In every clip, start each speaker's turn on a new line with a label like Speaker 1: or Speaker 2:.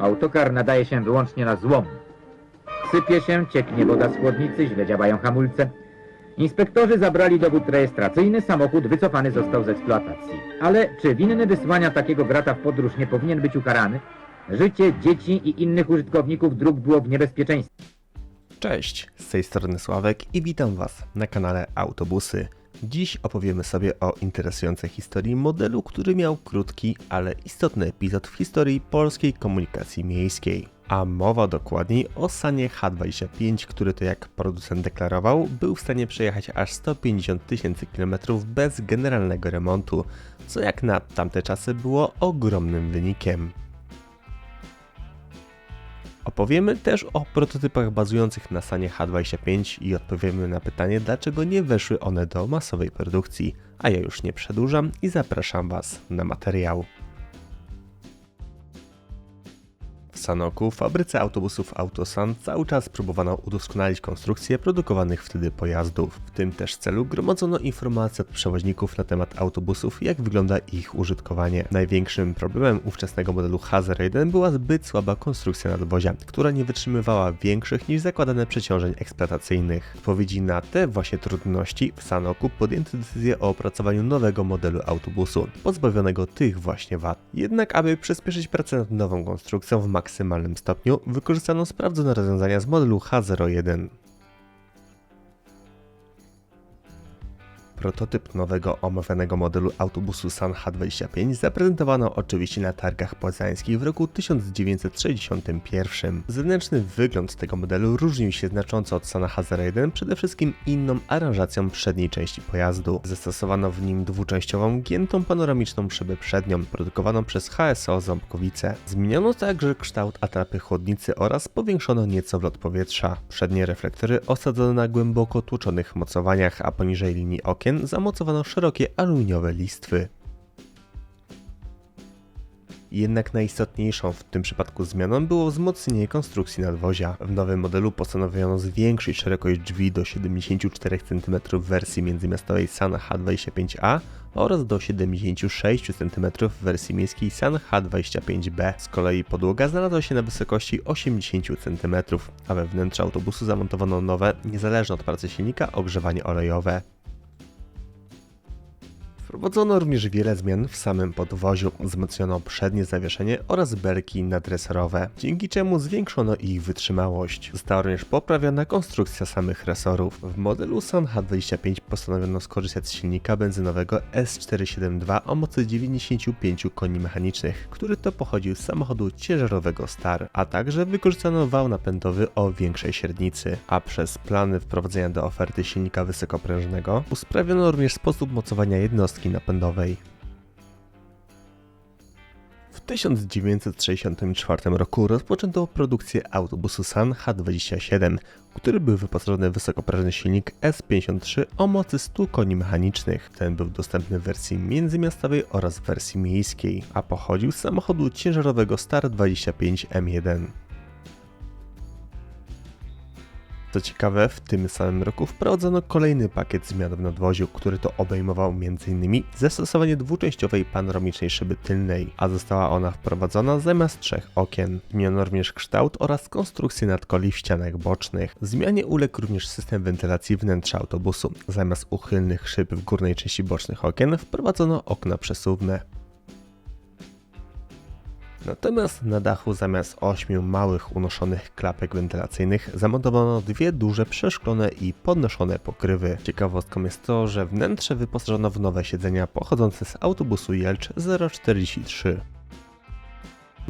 Speaker 1: Autokar nadaje się wyłącznie na złom. Sypie się, cieknie woda z chłodnicy, źle działają hamulce. Inspektorzy zabrali dowód rejestracyjny, samochód wycofany został z eksploatacji. Ale czy winny wysłania takiego brata w podróż nie powinien być ukarany? Życie dzieci i innych użytkowników dróg było w niebezpieczeństwie.
Speaker 2: Cześć, z tej strony Sławek i witam Was na kanale Autobusy. Dziś opowiemy sobie o interesującej historii modelu, który miał krótki, ale istotny epizod w historii polskiej komunikacji miejskiej. A mowa dokładniej o Sanie H25, który to jak producent deklarował, był w stanie przejechać aż 150 tysięcy kilometrów bez generalnego remontu, co jak na tamte czasy było ogromnym wynikiem. Opowiemy też o prototypach bazujących na Sanie H25 i odpowiemy na pytanie, dlaczego nie weszły one do masowej produkcji. A ja już nie przedłużam i zapraszam Was na materiał. W Sanoku, fabryce autobusów Autosan, cały czas próbowano udoskonalić konstrukcję produkowanych wtedy pojazdów. W tym też celu gromadzono informacje od przewoźników na temat autobusów jak wygląda ich użytkowanie. Największym problemem ówczesnego modelu H01 była zbyt słaba konstrukcja nadwozia, która nie wytrzymywała większych niż zakładane przeciążeń eksploatacyjnych. W odpowiedzi na te właśnie trudności w Sanoku podjęto decyzję o opracowaniu nowego modelu autobusu, pozbawionego tych właśnie wad. Jednak aby przyspieszyć pracę nad nową konstrukcją w maksymalnym stopniu, wykorzystano sprawdzone rozwiązania z modelu H01. Prototyp nowego omawianego modelu autobusu San H25 zaprezentowano oczywiście na targach poznańskich w roku 1961. Zewnętrzny wygląd tego modelu różnił się znacząco od Sana H01 przede wszystkim inną aranżacją przedniej części pojazdu. Zastosowano w nim dwuczęściową, giętą panoramiczną szybę przednią, produkowaną przez HSO Ząbkowice. Zmieniono także kształt atrapy chłodnicy oraz powiększono nieco wlot powietrza. Przednie reflektory osadzono na głęboko tłoczonych mocowaniach, a poniżej linii okien zamocowano szerokie aluminiowe listwy. Jednak najistotniejszą w tym przypadku zmianą było wzmocnienie konstrukcji nadwozia. W nowym modelu postanowiono zwiększyć szerokość drzwi do 74 cm w wersji międzymiastowej San H25A oraz do 76 cm w wersji miejskiej San H25B. Z kolei podłoga znalazła się na wysokości 80 cm, a we wnętrzu autobusu zamontowano nowe, niezależne od pracy silnika, ogrzewanie olejowe. Wprowadzono również wiele zmian w samym podwoziu. Wzmocniono przednie zawieszenie oraz belki nadreserowe, dzięki czemu zwiększono ich wytrzymałość. Została również poprawiona konstrukcja samych resorów. W modelu San H25 postanowiono skorzystać z silnika benzynowego S472 o mocy 95 koni mechanicznych, który to pochodził z samochodu ciężarowego Star, a także wykorzystano wał napędowy o większej średnicy, a przez plany wprowadzenia do oferty silnika wysokoprężnego usprawiono również sposób mocowania jednostki napędowej. W 1964 roku rozpoczęto produkcję autobusu San H27, który był wyposażony w wysokoprężny silnik S53 o mocy 100 koni mechanicznych. Ten był dostępny w wersji międzymiastowej oraz w wersji miejskiej, a pochodził z samochodu ciężarowego Star 25 Co ciekawe, w tym samym roku wprowadzono kolejny pakiet zmian w nadwoziu, który to obejmował m.in. zastosowanie dwuczęściowej panoramicznej szyby tylnej, a została ona wprowadzona zamiast trzech okien. Zmieniono również kształt oraz konstrukcję nadkoli w ścianach bocznych. Zmianie uległ również system wentylacji wnętrza autobusu. Zamiast uchylnych szyb w górnej części bocznych okien wprowadzono okna przesuwne. Natomiast na dachu zamiast ośmiu małych unoszonych klapek wentylacyjnych zamontowano dwie duże przeszklone i podnoszone pokrywy. Ciekawostką jest to, że wnętrze wyposażono w nowe siedzenia pochodzące z autobusu Jelcz 043.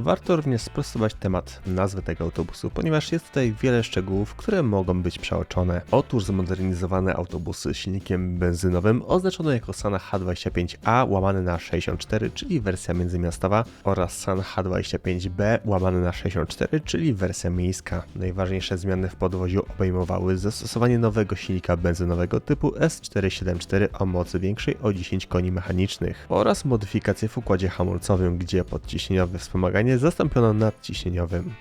Speaker 2: Warto również sprostować temat nazwy tego autobusu, ponieważ jest tutaj wiele szczegółów, które mogą być przeoczone. Otóż zmodernizowane autobusy silnikiem benzynowym oznaczono jako Sana H25A łamane na 64, czyli wersja międzymiastowa oraz San H25B łamane na 64, czyli wersja miejska. Najważniejsze zmiany w podwoziu obejmowały zastosowanie nowego silnika benzynowego typu S474 o mocy większej o 10 koni mechanicznych oraz modyfikacje w układzie hamulcowym, gdzie podciśnieniowe wspomaganie zastąpiono nadciśnieniowym.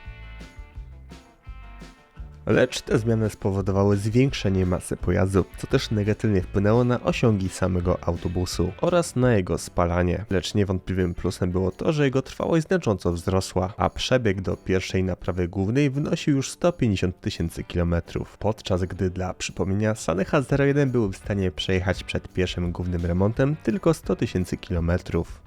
Speaker 2: Lecz te zmiany spowodowały zwiększenie masy pojazdu, co też negatywnie wpłynęło na osiągi samego autobusu oraz na jego spalanie. Lecz niewątpliwym plusem było to, że jego trwałość znacząco wzrosła, a przebieg do pierwszej naprawy głównej wynosił już 150 tysięcy kilometrów, podczas gdy dla przypomnienia Saneha 01 były w stanie przejechać przed pierwszym głównym remontem tylko 100 tysięcy kilometrów.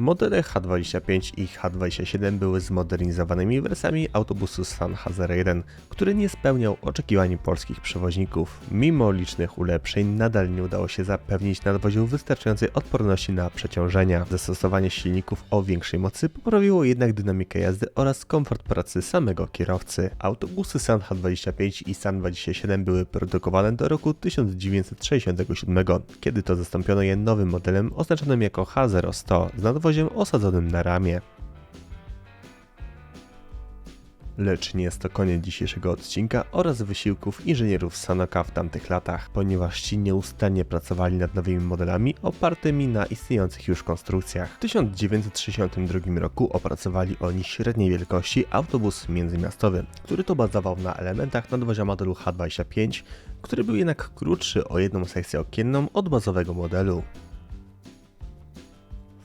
Speaker 2: Modele H25 i H27 były zmodernizowanymi wersjami autobusu Sanha 01, który nie spełniał oczekiwań polskich przewoźników. Mimo licznych ulepszeń nadal nie udało się zapewnić nadwoziu wystarczającej odporności na przeciążenia. Zastosowanie silników o większej mocy poprawiło jednak dynamikę jazdy oraz komfort pracy samego kierowcy. Autobusy Sanha 25 i San 27 były produkowane do roku 1967, kiedy to zastąpiono je nowym modelem oznaczonym jako H0100 z osadzonym na ramię. Lecz nie jest to koniec dzisiejszego odcinka oraz wysiłków inżynierów Sanoka w tamtych latach, ponieważ ci nieustannie pracowali nad nowymi modelami opartymi na istniejących już konstrukcjach. W 1962 roku opracowali oni średniej wielkości autobus międzymiastowy, który to bazował na elementach nadwozia modelu H25, który był jednak krótszy o jedną sekcję okienną od bazowego modelu.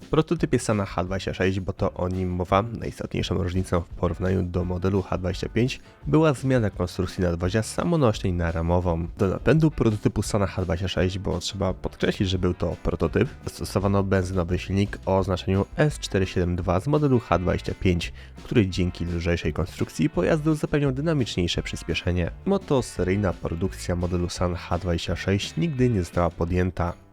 Speaker 2: W prototypie Sana H26, bo to o nim mowa, najistotniejszą różnicą w porównaniu do modelu H25 była zmiana konstrukcji nadwozia samonośnej na ramową. Do napędu prototypu Sana H26, bo trzeba podkreślić, że był to prototyp, zastosowano benzynowy silnik o oznaczeniu S472 z modelu H25, który dzięki lżejszej konstrukcji pojazdu zapewniał dynamiczniejsze przyspieszenie. Moto seryjna produkcja modelu San H26 nigdy nie została podjęta.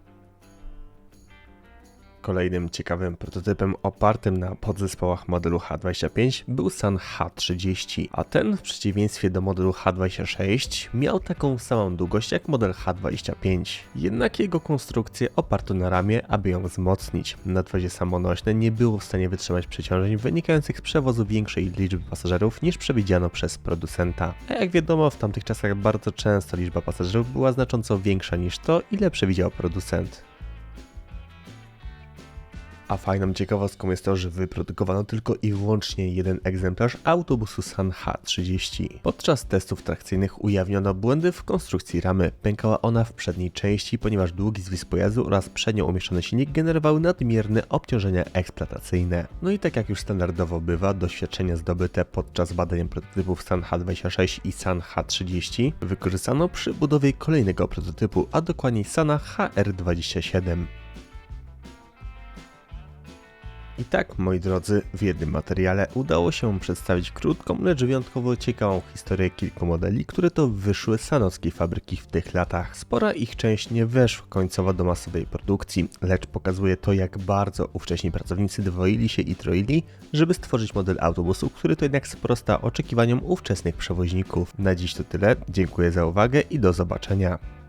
Speaker 2: Kolejnym ciekawym prototypem opartym na podzespołach modelu H25 był San H30, a ten w przeciwieństwie do modelu H26 miał taką samą długość jak model H25. Jednak jego konstrukcję oparto na ramię, aby ją wzmocnić. Nadwozie samonośne nie było w stanie wytrzymać przeciążeń wynikających z przewozu większej liczby pasażerów niż przewidziano przez producenta. A jak wiadomo, w tamtych czasach bardzo często liczba pasażerów była znacząco większa niż to, ile przewidział producent. A fajną ciekawostką jest to, że wyprodukowano tylko i wyłącznie jeden egzemplarz autobusu San H30. Podczas testów trakcyjnych ujawniono błędy w konstrukcji ramy. Pękała ona w przedniej części, ponieważ długi zwis pojazdu oraz przednio umieszczony silnik generowały nadmierne obciążenia eksploatacyjne. No i tak jak już standardowo bywa, doświadczenia zdobyte podczas badań prototypów San H26 i San H30 wykorzystano przy budowie kolejnego prototypu, a dokładniej Sana HR27. I tak, moi drodzy, w jednym materiale udało się przedstawić krótką, lecz wyjątkowo ciekawą historię kilku modeli, które to wyszły z sanockiej fabryki w tych latach. Spora ich część nie weszła końcowo do masowej produkcji, lecz pokazuje to, jak bardzo ówcześni pracownicy dwoili się i troili, żeby stworzyć model autobusu, który to jednak sprosta oczekiwaniom ówczesnych przewoźników. Na dziś to tyle, dziękuję za uwagę i do zobaczenia.